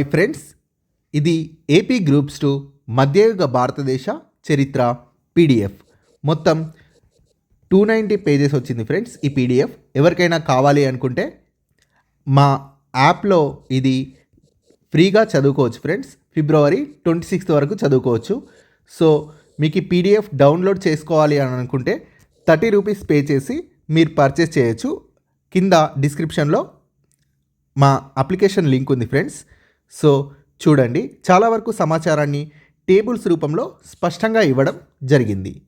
Hi friends ఇది AP groups two మధ్యయుగ భారతదేశ చరిత్ర పీడిఎఫ్ మొత్తం టూ నైంటీ పేజెస్ వచ్చింది ఫ్రెండ్స్ ఈ పీడిఎఫ్ ఎవరికైనా కావాలి అనుకుంటే మా యాప్లో ఇది ఫ్రీగా చదువుకోవచ్చు ఫ్రెండ్స్ ఫిబ్రవరి ట్వంటీ సిక్స్త్ వరకు చదువుకోవచ్చు. సో మీకు ఈ పీడిఎఫ్ డౌన్లోడ్ చేసుకోవాలి అని అనుకుంటే థర్టీ రూపీస్ పే చేసి మీరు పర్చేస్ చేయొచ్చు. కింద డిస్క్రిప్షన్లో మా అప్లికేషన్ లింక్ ఉంది ఫ్రెండ్స్ సో చూడండి చాలా వరకు సమాచారాన్ని టేబుల్స్ రూపంలో స్పష్టంగా ఇవ్వడం జరిగింది.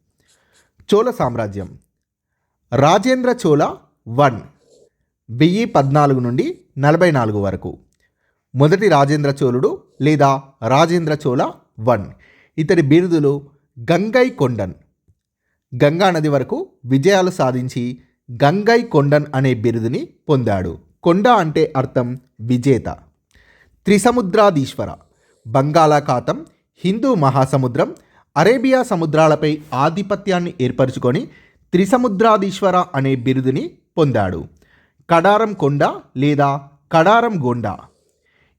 చోళ సామ్రాజ్యం. రాజేంద్ర చోళ వన్ వెయ్యి పద్నాలుగు నుండి నలభై నాలుగు వరకు. మొదటి రాజేంద్ర చోళుడు లేదా రాజేంద్ర చోళ వన్ ఇతడి బిరుదులు గంగై కొండన్. గంగా నది వరకు విజయాలు సాధించి గంగై కొండన్ అనే బిరుదుని పొందాడు. కొండ అంటే అర్థం విజేత. త్రిసముద్రాధీశ్వర బంగాళాఖాతం హిందూ మహాసముద్రం అరేబియా సముద్రాలపై ఆధిపత్యాన్ని ఏర్పరచుకొని త్రిసముద్రాధీశ్వర అనే బిరుదుని పొందాడు. కడారం కొండ లేదా కడారం గొండ.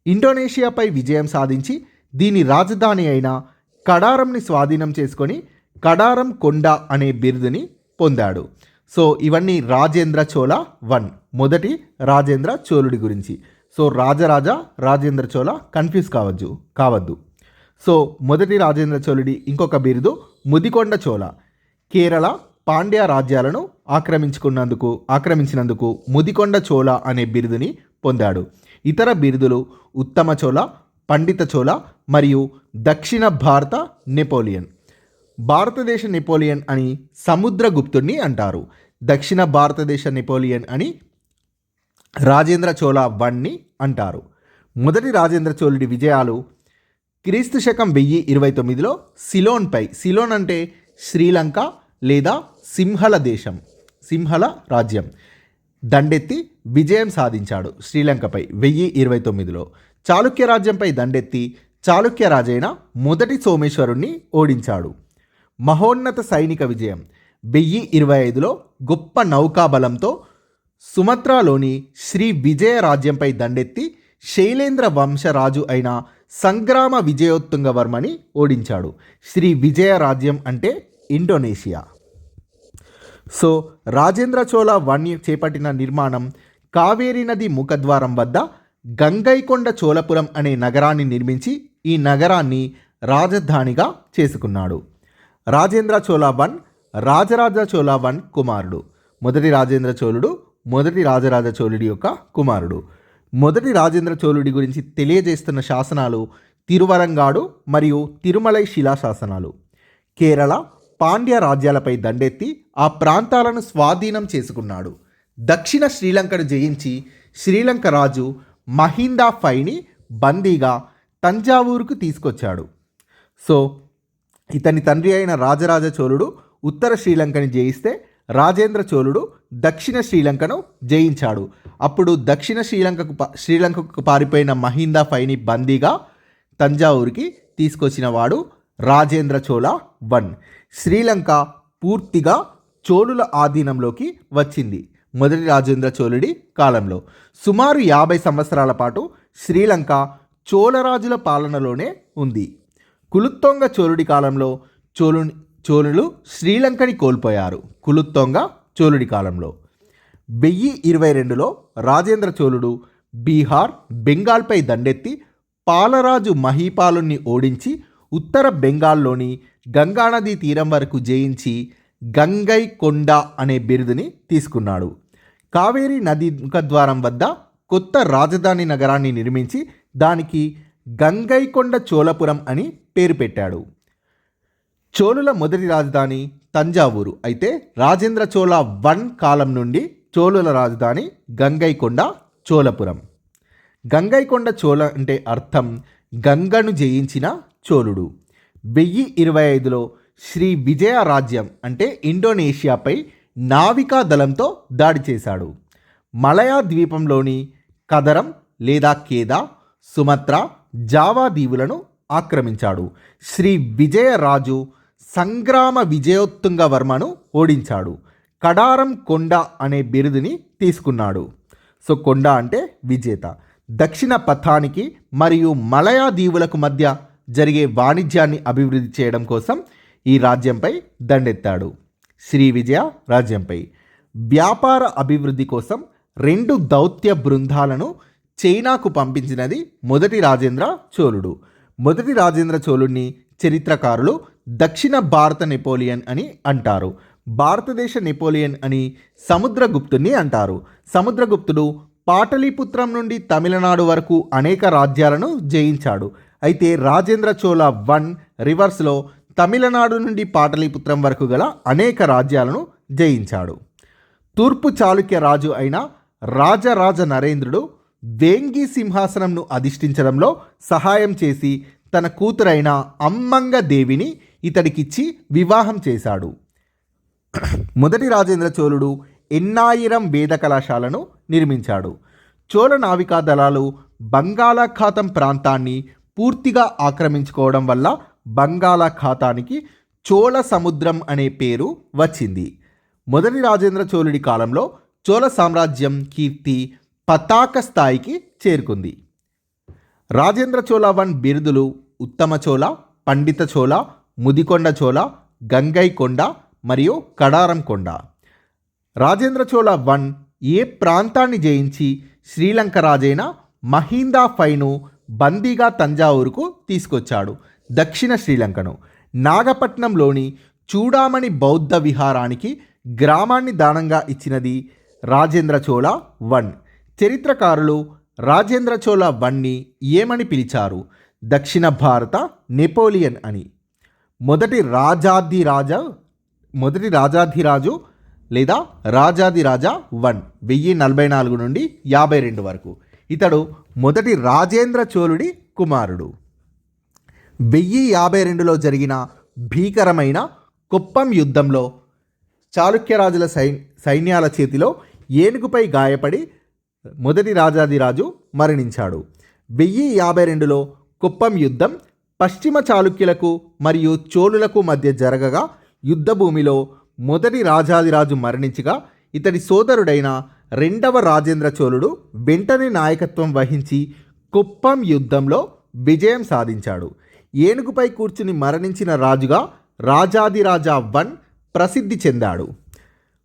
ఇండోనేషియాపై విజయం సాధించి దీని రాజధాని అయిన కడారంని స్వాధీనం చేసుకొని కడారం కొండ అనే బిరుదుని పొందాడు. సో ఇవన్నీ రాజేంద్ర చోళ వన్ మొదటి రాజేంద్ర చోళుడి గురించి. సో రాజరాజ రాజేంద్ర చోళ కన్ఫ్యూజ్ కావద్దు కావద్దు. సో మొదటి రాజేంద్ర చోళుడి ఇంకొక బిరుదు ముదికొండ చోళ. కేరళ పాండ్య రాజ్యాలను ఆక్రమించుకున్నందుకు ఆక్రమించినందుకు ముదికొండ చోళ అనే బిరుదుని పొందాడు. ఇతర బిరుదులు ఉత్తమ చోళ పండిత చోళ మరియు దక్షిణ భారత నెపోలియన్. భారతదేశ నెపోలియన్ అని సముద్రగుప్తుడిని అంటారు. దక్షిణ భారతదేశ నెపోలియన్ అని రాజేంద్ర చోళ వన్ని అంటారు. మొదటి రాజేంద్ర చోళుడి విజయాలు క్రీస్తు శకం వెయ్యి ఇరవై తొమ్మిదిలో సిలోన్పై సిలోన్ అంటే శ్రీలంక లేదా సింహల దేశం సింహల రాజ్యం. దండెత్తి విజయం సాధించాడు శ్రీలంకపై వెయ్యి ఇరవై తొమ్మిదిలో. చాళుక్య రాజ్యంపై దండెత్తి చాళుక్య రాజైన మొదటి సోమేశ్వరుణ్ణి ఓడించాడు. మహోన్నత సైనిక విజయం వెయ్యి ఇరవై ఐదులో గొప్ప నౌకాబలంతో సుమత్రాలోని శ్రీ విజయ రాజ్యంపై దండెత్తి శైలేంద్ర వంశరాజు అయిన సంగ్రామ విజయోత్తుంగవర్మని ఓడించాడు. శ్రీ విజయ రాజ్యం అంటే ఇండోనేషియా. సో రాజేంద్ర చోళ వన్య చేపట్టిన నిర్మాణం కావేరీ నది ముఖద్వారం వద్ద గంగైకొండ చోళపురం అనే నగరాన్ని నిర్మించి ఈ నగరాన్ని రాజధానిగా చేసుకున్నాడు. రాజేంద్ర చోళ వన్ రాజరాజ చోళ వన్ కుమారుడు. మొదటి రాజేంద్ర చోళుడు మొదటి రాజరాజ చోళుడి యొక్క కుమారుడు. మొదటి రాజేంద్ర చోళుడి గురించి తెలియజేస్తున్న శాసనాలు తిరువరంగాడు మరియు తిరుమలై శిలా శాసనాలు. కేరళ పాండ్య రాజ్యాలపై దండెత్తి ఆ ప్రాంతాలను స్వాధీనం చేసుకున్నాడు. దక్షిణ శ్రీలంకను జయించి శ్రీలంక రాజు మహిందా ఫైని బందీగా తంజావూరుకు తీసుకొచ్చాడు. సో ఇతని తండ్రి అయిన రాజరాజ చోళుడు ఉత్తర శ్రీలంకని జయిస్తే రాజేంద్ర చోళుడు దక్షిణ శ్రీలంకను జయించాడు. అప్పుడు దక్షిణ శ్రీలంకకు పా- శ్రీలంకకు పారిపోయిన మహిందా ఫైని బందీగా తంజావూరుకి తీసుకొచ్చిన వాడు రాజేంద్ర చోళ వన్. శ్రీలంక పూర్తిగా చోళుల ఆధీనంలోకి వచ్చింది మొదటి రాజేంద్ర చోళుడి కాలంలో. సుమారు యాభై సంవత్సరాల పాటు శ్రీలంక చోళరాజుల పాలనలోనే ఉంది. కులుత్తొంగ చోళుడి కాలంలో చోళుని చోళులు శ్రీలంకని కోల్పోయారు కులుత్తొంగ చోళుడి కాలంలో. వెయ్యి ఇరవై రెండులో రాజేంద్ర చోళుడు బీహార్ బెంగాల్పై దండెత్తి పాలరాజు మహీపాలుని ఓడించి ఉత్తర బెంగాల్లోని గంగానదీ తీరం వరకు జయించి గంగై కొండ అనే బిరుదుని తీసుకున్నాడు. కావేరీ నది ముఖద్వారం వద్ద కొత్త రాజధాని నగరాన్ని నిర్మించి దానికి గంగైకొండ చోళపురం అని పేరు పెట్టాడు. చోళుల మొదటి రాజధాని తంజావూరు. అయితే రాజేంద్ర చోళ వన్ కాలం నుండి చోళుల రాజధాని గంగైకొండ చోళపురం. గంగైకొండ చోళ అంటే అర్థం గంగను జయించిన చోళుడు. వెయ్యి ఇరవై ఐదులో శ్రీ విజయ రాజ్యం అంటే ఇండోనేషియాపై నావికా దళంతో దాడి చేశాడు. మలయా ద్వీపంలోని కదరం లేదా కేదా సుమత్ర జావా దీవులను ఆక్రమించాడు. శ్రీ విజయరాజు సంగ్రామ విజయోత్తుంగ వర్మను ఓడించాడు. కడారం కొండ అనే బిరుదుని తీసుకున్నాడు. సో కొండ అంటే విజేత. దక్షిణ పథానికి మరియు మలయా దీవులకు మధ్య జరిగే వాణిజ్యాన్ని అభివృద్ధి చేయడం కోసం ఈ రాజ్యంపై దండెత్తాడు. శ్రీ విజయ రాజ్యంపై. వ్యాపార అభివృద్ధి కోసం రెండు దౌత్య బృందాలను చైనాకు పంపించినది మొదటి రాజేంద్ర చోళుడు. మొదటి రాజేంద్ర చోళుడిని చరిత్రకారులు దక్షిణ భారత నెపోలియన్ అని అంటారు. భారతదేశ నెపోలియన్ అని సముద్రగుప్తుని అంటారు. సముద్రగుప్తుడు పాటలీపుత్రం నుండి తమిళనాడు వరకు అనేక రాజ్యాలను జయించాడు. అయితే రాజేంద్ర చోళ వన్ రివర్స్లో తమిళనాడు నుండి పాటలీపుత్రం వరకు గల అనేక రాజ్యాలను జయించాడు. తూర్పు చాళుక్య రాజు అయిన రాజరాజ నరేంద్రుడు వేంగి సింహాసనంను అధిష్ఠించడంలో సహాయం చేసి తన కూతురైన అమ్మంగ దేవిని ఇతడికిచ్చి వివాహం చేశాడు. మొదటి రాజేంద్ర చోళుడు ఎన్నాయిరం వేద కళాశాలను నిర్మించాడు. చోళ నావికా దళాలు బంగాళాఖాతం ప్రాంతాన్ని పూర్తిగా ఆక్రమించుకోవడం వల్ల బంగాళాఖాతానికి చోళ సముద్రం అనే పేరు వచ్చింది. మొదటి రాజేంద్ర చోళుడి కాలంలో చోళ సామ్రాజ్యం కీర్తి పతాక స్థాయికి చేరుకుంది. రాజేంద్ర చోళ వన్ బిరుదులు ఉత్తమ చోళ పండిత చోళ ముదికొండ చోళ గంగై కొండ మరియు కడారం కొండ. రాజేంద్ర చోళ వన్ ఏ ప్రాంతాన్ని జయించి శ్రీలంక రాజైన మహీందా ఫైను బందీగా తంజావూరుకు తీసుకొచ్చాడు. దక్షిణ శ్రీలంకను. నాగపట్నంలోని చూడామణి బౌద్ధ విహారానికి గ్రామాన్ని దానంగా ఇచ్చినది రాజేంద్ర చోళ వన్. చరిత్రకారులు రాజేంద్ర చోళ వన్ని ఏమని పిలిచారు? దక్షిణ భారత నెపోలియన్ అని. మొదటి రాజాధిరాజ మొదటి రాజాధిరాజు లేదా రాజాదిరాజా వన్ వెయ్యి నలభై నాలుగు నుండి యాభై రెండు వరకు. ఇతడు మొదటి రాజేంద్ర చోళుడి కుమారుడు. వెయ్యి యాభై రెండులో జరిగిన భీకరమైన కుప్పం యుద్ధంలో చాళుక్యరాజుల సై సైన్యాల చేతిలో ఏనుగుపై గాయపడి మొదటి రాజాదిరాజు మరణించాడు. వెయ్యి యాభై రెండులో కుప్పం యుద్ధం పశ్చిమ చాళుక్యులకు మరియు చోళులకు మధ్య జరగగా యుద్ధభూమిలో మొదటి రాజాదిరాజు మరణించగా ఇతడి సోదరుడైన రెండవ రాజేంద్ర చోళుడు వెంటనే నాయకత్వం వహించి కుప్పం యుద్ధంలో విజయం సాధించాడు. ఏనుగుపై కూర్చుని మరణించిన రాజుగా రాజాదిరాజా వన్ ప్రసిద్ధి చెందాడు.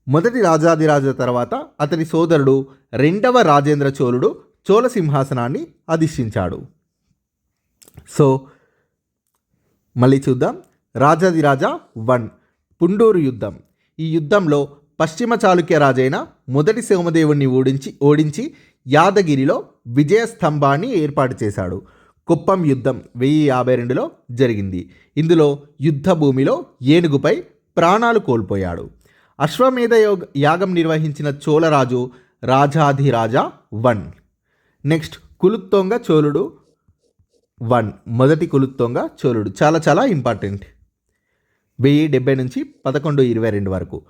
మొదటి రాజాదిరాజు తర్వాత అతని సోదరుడు రెండవ రాజేంద్ర చోళుడు చోళ సింహాసనాన్ని అధిష్ఠించాడు. సో మళ్ళీ చూద్దాం. రాజాదిరాజా వన్. పుండూరు యుద్ధం. ఈ యుద్ధంలో పశ్చిమ చాళుక్య రాజైన మొదటి సోమదేవుణ్ణి ఓడించి ఓడించి యాదగిరిలో విజయస్తంభాన్ని ఏర్పాటు చేశాడు. కుప్పం యుద్ధం వెయ్యి యాభై రెండులో జరిగింది. ఇందులో యుద్ధ భూమిలో ఏనుగుపై ప్రాణాలు కోల్పోయాడు. అశ్వమేధ యోగ యాగం నిర్వహించిన చోళరాజు రాజాధిరాజా వన్. నెక్స్ట్ కులుత్తొంగ చోళుడు వన్ మొదటి కులుత్వంగా చోళుడు. చాలా చాలా ఇంపార్టెంట్. వెయ్యి డెబ్బై నుంచి పదకొండు ఇరవై రెండు వరకు.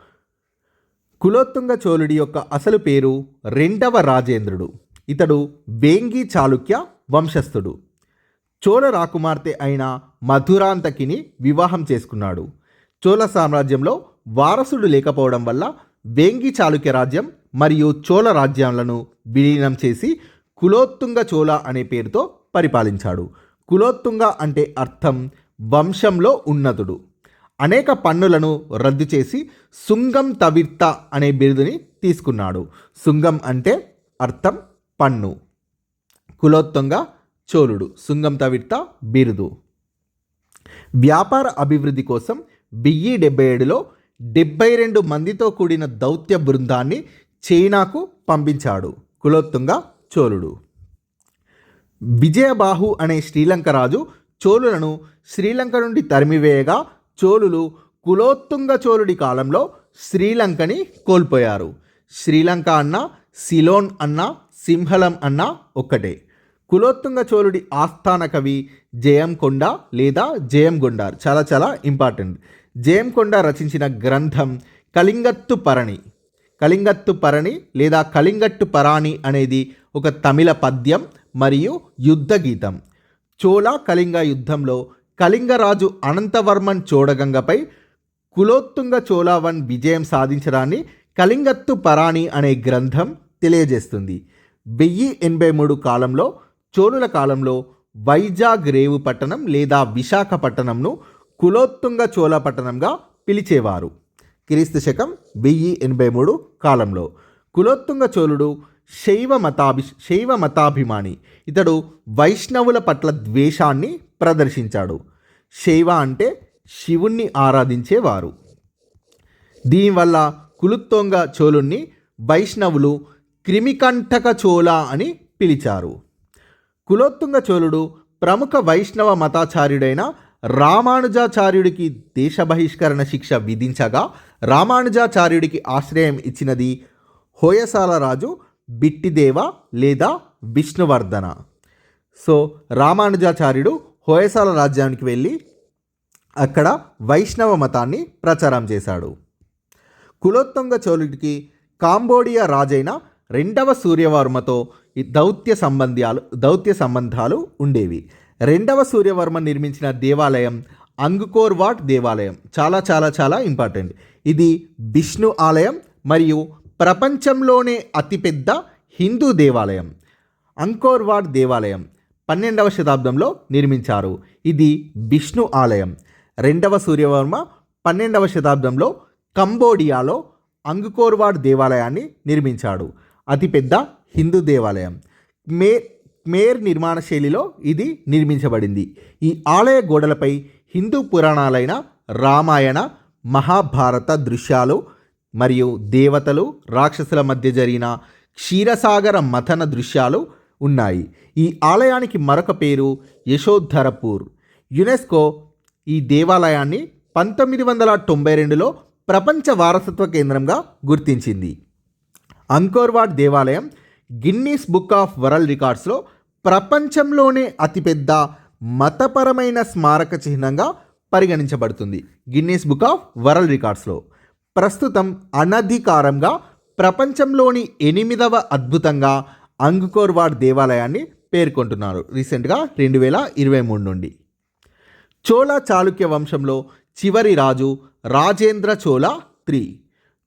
కులోత్తుంగ చోళుడి యొక్క అసలు పేరు రెండవ రాజేంద్రుడు. ఇతడు వేంగి చాళుక్య వంశస్థుడు. చోళ రాకుమార్తె అయిన మధురాంతకిని వివాహం చేసుకున్నాడు. చోళ సామ్రాజ్యంలో వారసుడు లేకపోవడం వల్ల వేంగి చాళుక్య రాజ్యం మరియు చోళ రాజ్యాలను విలీనం చేసి కులోత్తుంగ చోళ అనే పేరుతో పరిపాలించాడు. కులోత్తుంగ అంటే అర్థం వంశంలో ఉన్నతుడు. అనేక పన్నులను రద్దు చేసి సుంగం తవిర్త అనే బిరుదుని తీసుకున్నాడు. సుంగం అంటే అర్థం పన్ను. కులోత్తుంగ చోళుడు సుంగం తవిర్త బిరుదు. వ్యాపార అభివృద్ధి కోసం బిఈ డెబ్బై ఏడులో డెబ్బై రెండు మందితో కూడిన దౌత్య బృందాన్ని చైనాకు పంపించాడు కులోత్తుంగ చోళుడు. విజయబాహు అనే శ్రీలంక రాజు చోళులను శ్రీలంక నుండి తరిమివేయగా చోళులు కులోత్తుంగ చోళుడి కాలంలో శ్రీలంకని కోల్పోయారు. శ్రీలంక అన్న సిలోన్ అన్న సింహలం అన్న ఒక్కటే. కులోత్తుంగ చోళుడి ఆస్థాన కవి జయంకొండ లేదా జయంగొండార్ చాలా చాలా ఇంపార్టెంట్. జయంకొండ రచించిన గ్రంథం కలింగత్తు పరణి. కలింగత్తు పరణి లేదా కలింగట్టు పరాణి అనేది ఒక తమిళ పద్యం. మరియు యుద్ధ గీతం చోళ కళింగ యుద్ధంలో కళింగరాజు అనంతవర్మన్ చోడగంగపై కులోత్తుంగ చోళావన్ విజయం సాధించడాన్ని కళింగత్తు పరాణి అనే గ్రంథం తెలియజేస్తుంది. వెయ్యి ఎనభై మూడు కాలంలో చోళుల కాలంలో వైజాగ్ రేవు పట్టణం లేదా విశాఖపట్టణంను కులోత్తుంగ చోళ పట్టణంగా పిలిచేవారు. క్రీస్తు శకం వెయ్యి ఎనభై మూడు కాలంలో. కులోత్తుంగ చోళుడు శైవ మతాభి శైవ మతాభిమాని ఇతడు వైష్ణవుల పట్ల ద్వేషాన్ని ప్రదర్శించాడు. శైవ అంటే శివుణ్ణి ఆరాధించేవారు. దీనివల్ల కులుత్తొంగ చోళుణ్ణి వైష్ణవులు క్రిమికంఠక చోళ అని పిలిచారు. కులోత్తుంగ చోళుడు ప్రముఖ వైష్ణవ మతాచార్యుడైన రామానుజాచార్యుడికి దేశ బహిష్కరణ శిక్ష విధించగా రామానుజాచార్యుడికి ఆశ్రయం ఇచ్చినది హోయసాల రాజు బిట్టిదేవ లేదా విష్ణువర్ధన. సో రామానుజాచార్యుడు హోయసాల రాజ్యానికి వెళ్ళి అక్కడ వైష్ణవ మతాన్ని ప్రచారం చేశాడు. కులోత్తుంగ చోళుడికి కాంబోడియా రాజైన రెండవ సూర్యవర్మతో దౌత్య సంబంధాలు దౌత్య సంబంధాలు ఉండేవి. రెండవ సూర్యవర్మ నిర్మించిన దేవాలయం అంగుకోర్వాట్ దేవాలయం. చాలా చాలా చాలా ఇంపార్టెంట్. ఇది విష్ణు ఆలయం మరియు ప్రపంచంలోనే అతిపెద్ద హిందూ దేవాలయం అంకోర్వాడ్ దేవాలయం పన్నెండవ శతాబ్దంలో నిర్మించారు. ఇది విష్ణు ఆలయం. రెండవ సూర్యవర్మ పన్నెండవ శతాబ్దంలో కంబోడియాలో అంగుకోర్వాడ్ దేవాలయాన్ని నిర్మించాడు. అతిపెద్ద హిందూ దేవాలయం. మే మేర్ నిర్మాణ శైలిలో ఇది నిర్మించబడింది. ఈ ఆలయ గోడలపై హిందూ పురాణాలైన రామాయణ మహాభారత దృశ్యాలు మరియు దేవతలు రాక్షసుల మధ్య జరిగిన క్షీరసాగర మథన దృశ్యాలు ఉన్నాయి. ఈ ఆలయానికి మరొక పేరు యశోధరపూర్. యునెస్కో ఈ దేవాలయాన్ని పంతొమ్మిది వందల తొంభై రెండులో ప్రపంచ వారసత్వ కేంద్రంగా గుర్తించింది. అంకోర్వాడ్ దేవాలయం గిన్నీస్ బుక్ ఆఫ్ వరల్డ్ రికార్డ్స్లో ప్రపంచంలోనే అతిపెద్ద మతపరమైన స్మారక చిహ్నంగా పరిగణించబడుతుంది. గిన్నీస్ బుక్ ఆఫ్ వరల్డ్ రికార్డ్స్లో ప్రస్తుతం అనధికారంగా ప్రపంచంలోని ఎనిమిదవ అద్భుతంగా అంగుకోర్వాడ్ దేవాలయాన్ని పేర్కొంటున్నారు. రీసెంట్గా రెండు వేల ఇరవై మూడు నుండి. చోళ చాళుక్య వంశంలో చివరి రాజు రాజేంద్ర చోళ త్రీ.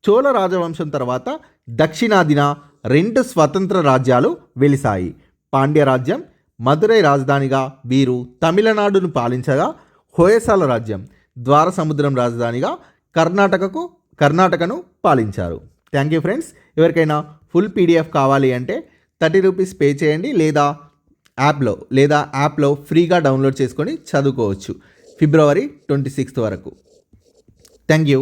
చోళ రాజవంశం తర్వాత దక్షిణాదిన రెండు స్వతంత్ర రాజ్యాలు వెలిసాయి పాండ్య రాజ్యం మదురై రాజధానిగా వీరు తమిళనాడును పాలించగా హోయసాల రాజ్యం ద్వార సముద్రం రాజధానిగా కర్ణాటకకు కర్ణాటకను పాలించారు. థ్యాంక్ యూ ఫ్రెండ్స్ ఎవరికైనా ఫుల్ పీడిఎఫ్ కావాలి అంటే థర్టీ రూపీస్ పే చేయండి లేదా యాప్లో లేదా యాప్లో ఫ్రీగా డౌన్లోడ్ చేసుకొని చదువుకోవచ్చు. ఫిబ్రవరి ట్వంటీ సిక్స్త్ వరకు. Thank you